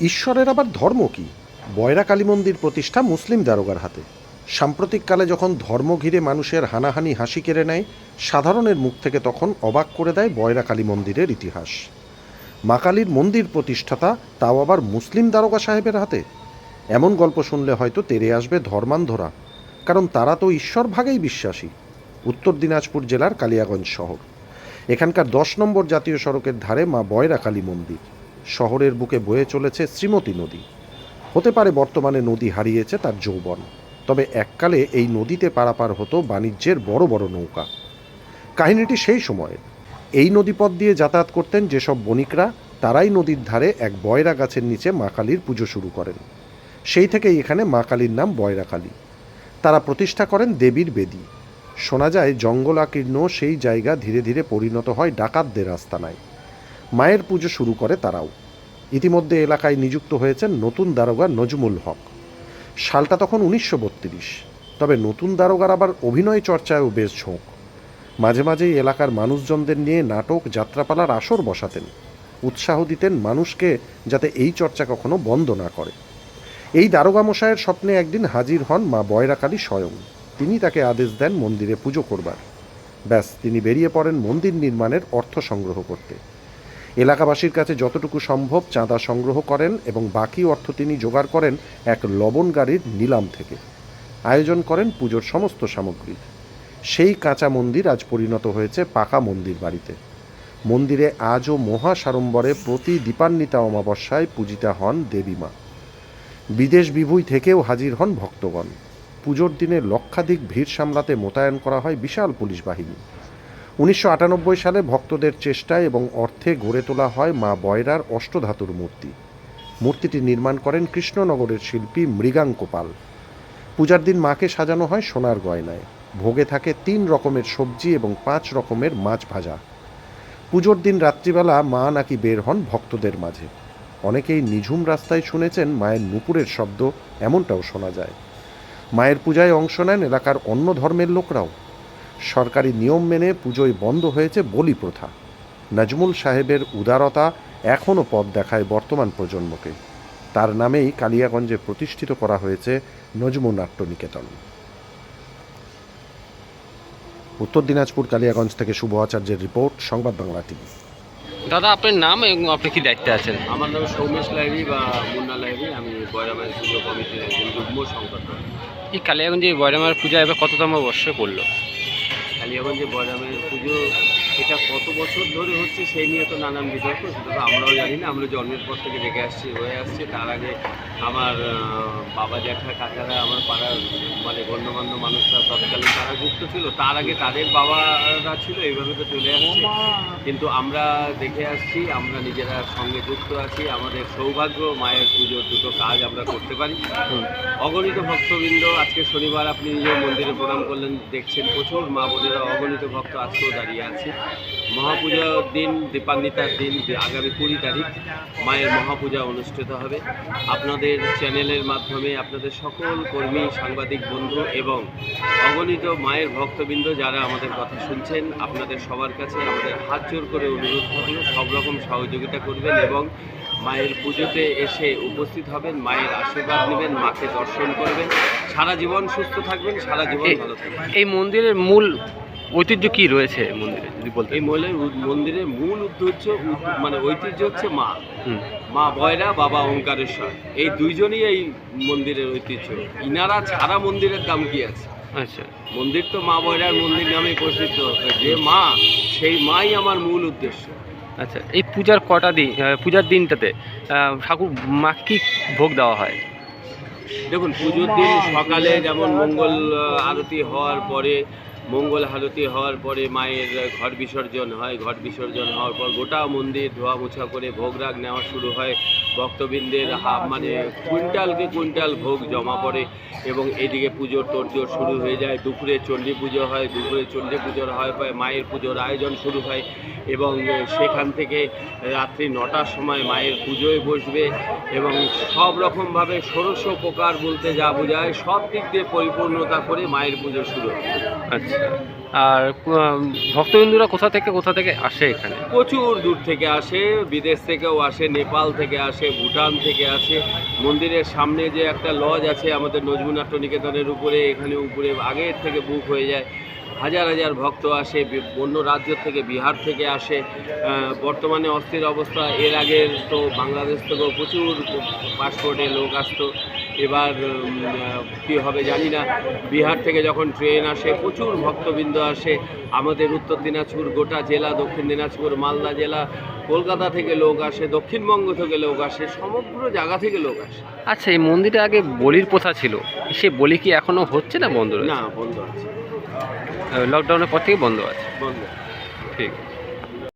ঈশ্বরের আবার ধর্ম কি? বয়রা কালী মন্দির প্রতিষ্ঠা মুসলিম দারোগার হাতে। সাম্প্রতিককালে যখন ধর্ম ঘিরে মানুষের হানাহানি হাসি কেড়ে নেয়, সাধারণের মুখ থেকে তখন অবাক করে দেয় বয়রা কালী মন্দিরের ইতিহাস। মা কালীর মন্দির প্রতিষ্ঠাতা তাও আবার মুসলিম দারোগা সাহেবের হাতে? এমন গল্প শুনলে হয়তো তেরে আসবে ধর্মান্ধরা, কারণ তারা তো ঈশ্বর ভাগেই বিশ্বাসী। উত্তর দিনাজপুর জেলার কালিয়াগঞ্জ শহর। এখানকার দশ নম্বর জাতীয় সড়কের ধারে মা বয়রা কালী মন্দির। শহরের বুকে বয়ে চলেছে শ্রীমতী নদী। হতে পারে বর্তমানে নদী হারিয়েছে তার যৌবন, তবে এককালে এই নদীতে পারাপার হতো বাণিজ্যের বড় বড় নৌকা। কাহিনীটি সেই সময়ের। এই নদীপথ দিয়ে যাতায়াত করতেন যেসব বণিকরা, তারাই নদীর ধারে এক বয়রা গাছের নিচে মা কালীর পুজো শুরু করেন। সেই থেকেই এখানে মা কালীর নাম বয়রা কালী। তারা প্রতিষ্ঠা করেন দেবীর বেদী। শোনা যায়, জঙ্গলাকীর্ণ সেই জায়গা ধীরে ধীরে পরিণত হয় ডাকাতদের আস্তানায়। মায়ের পুজো শুরু করে তারাও। ইতিমধ্যে এলাকায় নিযুক্ত হয়েছেন নতুন দারোগা নজমুল হক। সালটা তখন উনিশশো বত্রিশ, তবে নতুন দারোগার আবার অভিনয় চর্চায়ও বেশ ঝোঁক। মাঝে মাঝেই এলাকার মানুষজনদের নিয়ে নাটক, যাত্রাপালার আসর বসাতেন। উৎসাহ দিতেন মানুষকে যাতে এই চর্চা কখনো বন্ধ না করে। এই দারোগা মশাইয়ের স্বপ্নে একদিন হাজির হন মা বয়রাকালী স্বয়ং। তিনি তাকে আদেশ দেন মন্দিরে পুজো করবার। ব্যাস, তিনি বেরিয়ে পড়েন মন্দির নির্মাণের অর্থ সংগ্রহ করতে। এলাকাবাসীর কাছে যতটুকু সম্ভব চাঁদা সংগ্রহ করেন এবং বাকি অর্থ তিনি জোগাড় করেন এক লবণ গাড়ির নিলাম থেকে। আয়োজন করেন পুজোর সমস্ত সামগ্রী। সেই কাঁচা মন্দির আজ পরিণত হয়েছে পাকা মন্দির বাড়িতে। মন্দিরে আজও মহা সাড়ম্বরে প্রতি দীপান্বিতা অমাবস্যায় পূজিতা হন দেবীমা বিদেশ বিভুই থেকেও হাজির হন ভক্তগণ। পুজোর দিনে লক্ষাধিক ভিড় সামলাতে মোতায়েন করা হয় বিশাল পুলিশ বাহিনী। উনিশশো আটানব্বই সালে ভক্তদের চেষ্টায় এবং অর্থে গড়ে তোলা হয় মা বয়রার অষ্টধাতুর মূর্তি। মূর্তিটি নির্মাণ করেন কৃষ্ণনগরের শিল্পী মৃগাঙ্ক পাল পূজার দিন মাকে সাজানো হয় সোনার গয়নায়। ভোগে থাকে তিন রকমের সবজি এবং পাঁচ রকমের মাছ ভাজা। পুজোর দিন রাত্রিবেলা মা নাকি বের হন ভক্তদের মাঝে। অনেকেই নিঝুম রাস্তায় শুনেছেন মায়ের নুপুরের শব্দ, এমনটাও শোনা যায়। মায়ের পূজায় অংশ নেন এলাকার অন্য ধর্মের লোকরাও। সরকারি নিয়ম মেনে পুজোয় বন্ধ হয়েছে বলি প্রথা। নাজমুল সাহেবের উদারতা এখনও পথ দেখায় বর্তমান প্রজন্মকে। তার নামেই কালিয়াগঞ্জে প্রতিষ্ঠিত করা হয়েছে নজমু নাট্য নিকেতন উত্তর দিনাজপুর কালিয়াগঞ্জ থেকে শুভ আচার্যের রিপোর্ট সংবাদ বাংলা টিভি। দাদা আপনার নাম এবং আপনি কি দায়িত্বে আছেন? আমার নাম সৌমেশ লাইরি বা মুন্না লাইরি আমি বয়রামাই পুজো কমিটির একজন যুগ্ম সম্পাদক। এই কালিয়াগঞ্জে বয়রামার পূজা এবার কততম বর্ষে পড়ল? কালিয়াগঞ্জে বয়রামের পুজো এটা কত বছর ধরে হচ্ছে সেই নিয়ে তো নানান বিতর্ক সেটা তো আমরাও জানি না আমরা জন্মের পর থেকে দেখে আসছি হয়ে আসছে। তার আগে আমার বাবা জ্যাঠা কাকারা আমার পাড়ার মানে গণ্যমান্য মানুষরা তৎকালীন তারা যুক্ত ছিল তার আগে তাদের বাবারা ছিল এইভাবে তো চলে আসছে। কিন্তু আমরা দেখে আসছি আমরা নিজেরা সঙ্গে যুক্ত আছি আমাদের সৌভাগ্য মায়ের পুজোর দুটো কাজ আমরা করতে পারি। অগণিত ভক্তবৃন্দ আজকে শনিবার আপনি নিজের মন্দিরে প্রণাম করলেন দেখছেন প্রচুর মা বোনেরা অগণিত ভক্ত আজকেও দাঁড়িয়ে আছে। মহাপূজার দিন দীপান্বিতার দিন, আগামী কুড়ি তারিখ মায়ের মহাপূজা অনুষ্ঠিত হবে। আপনাদের চ্যানেলের মাধ্যমে আপনাদের সকল কর্মী, সাংবাদিক, বন্ধু এবং অগণিত মায়ের ভক্তবৃন্দ যারা আমাদের কথা শুনছেন, আপনাদের সবার কাছে আমাদের হাত জোর করে অনুরোধ থাকল, সব রকম সহযোগিতা করবেন এবং মায়ের পুজোতে এসে উপস্থিত হবেন, মায়ের আশীর্বাদ নেবেন, মাকে দর্শন করবেন। সারা জীবন সুস্থ থাকবেন, সারা জীবন ভালো থাকবেন। এই মন্দিরের মূল ঐতিহ্য কি রয়েছে মন্দিরে যদি বলতে এই মহিলার মন্দিরের মূল উদ্দেশ্য মানে ঐতিহ্য হচ্ছে মা। মা বয়রা বাবা ওঙ্কারেশ্বর এই দুইজনই এই মন্দিরের ঐতিহ্য। ইনারা ছাড়া মন্দিরের দাম কি আছে? আচ্ছা। মন্দির তো মা বয়রার মন্দির নামে প্রসিদ্ধ। যে মা সেই মাই আমার মূল উদ্দেশ্য। আচ্ছা এই পূজার কটা দিন পূজার দিনটাতে ঠাকুর মাকে কি ভোগ দেওয়া হয়? দেখুন পুজোর দিন সকালে যেমন মঙ্গল আরতি হওয়ার পরে মঙ্গল আরতি হওয়ার পরে মায়ের ঘর বিসর্জন হয়। ঘর বিসর্জন হওয়ার পর গোটা মন্দির ধোয়া মোছা করে ভোগ রাগ নেওয়া শুরু হয়। ভক্তবৃন্দের হাফ মানে কুইন্টালকে কুইন্টাল ভোগ জমা পড়ে এবং এদিকে পুজোর তোড়জোড় শুরু হয়ে যায়। দুপুরে চণ্ডী পুজো হয়, দুপুরে চণ্ডী পুজোর হয়, পরে মায়ের পুজোর আয়োজন শুরু হয় এবং সেখান থেকে রাত্রি নটার সময় মায়ের পুজোয় বসবে এবং সব রকমভাবে ষোড়শ প্রকার বলতে যা বোঝায় সব দিক দিয়ে পরিপূর্ণতা করে মায়ের পুজো শুরু আচ্ছা। আর ভক্তবিন্দুরা কোথা থেকে কোথা থেকে আসে এখানে? প্রচুর দূর থেকে আসে, বিদেশ থেকেও আসে, নেপাল থেকে আসে, ভুটান থেকে আসে। মন্দিরের সামনে যে একটা লজ আছে আমাদের নজমুনাট্য নিকেতনের উপরে, এখানে উপরে, আগের থেকে বুক হয়ে যায়। হাজার হাজার ভক্ত আসে অন্য রাজ্য থেকে, বিহার থেকে আসে। বর্তমানে অস্থির অবস্থা। এর আগে তো বাংলাদেশ থেকেও প্রচুর পাসপোর্টে লোক আসতো। এবার কী হবে জানি না। বিহার থেকে যখন ট্রেন আসে প্রচুর ভক্তবৃন্দ আসে। আমাদের উত্তর দিনাজপুর গোটা জেলা দক্ষিণ দিনাজপুর মালদা জেলা কলকাতা থেকে লোক আসে দক্ষিণবঙ্গ থেকে লোক আসে সমগ্র জায়গা থেকে লোক আসে। আচ্ছা এই মন্দিরে আগে বলির প্রথা ছিল। সে বলি কি এখনও হচ্ছে না বন্ধ না বন্ধ আছে। লকডাউনের পর থেকে বন্ধ আছে? বন্ধ। ঠিক।